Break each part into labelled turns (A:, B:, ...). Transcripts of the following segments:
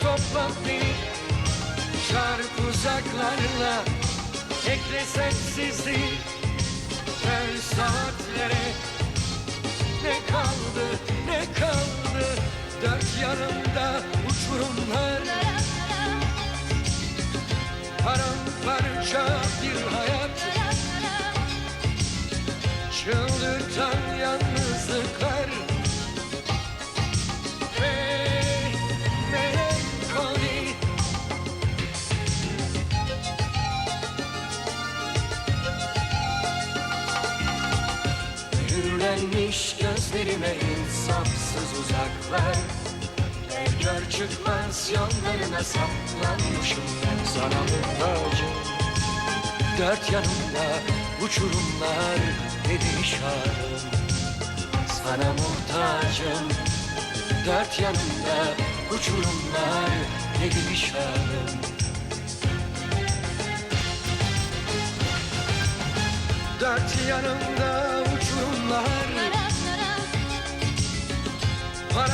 A: topla beni. Çarp uzaklarla Ekle sensizliği Ver saatlere Ne kaldı ne kaldı? Dört yanımda uçurumlar Paramparça bir hayat. Çıldırtan Mühürlenmiş gözlerime insafsız uzaklar. Gel gör çıkmaz yollarına saplanmışım ben sana muhtacım. Dört yanımda uçurumlar perişanım Sana muhtacım. Dört yanımda uçurumlar perişanım Dört yanımda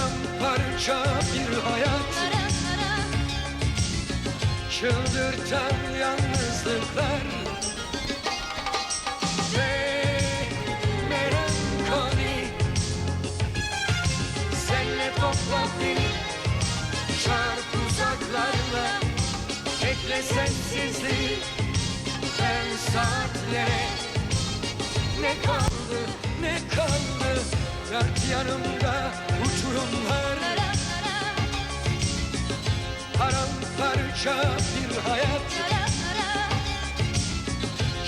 A: Paramparça bir hayat. Çıldırtan yalnızlıklar. Ve melankoli. Senle topla Çarp uzaklarla. Ekle sensizliği Ben saatlere. Ne kaldı ne kaldı Dört yanımda uçurumlar Paramparça bir hayat.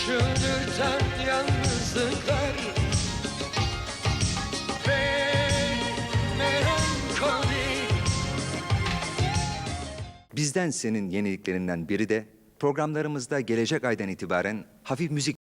A: Çıldırtan yalnızlıklar.
B: Bizden senin yeniliklerinden biri de programlarımızda gelecek aydan itibaren hafif müzik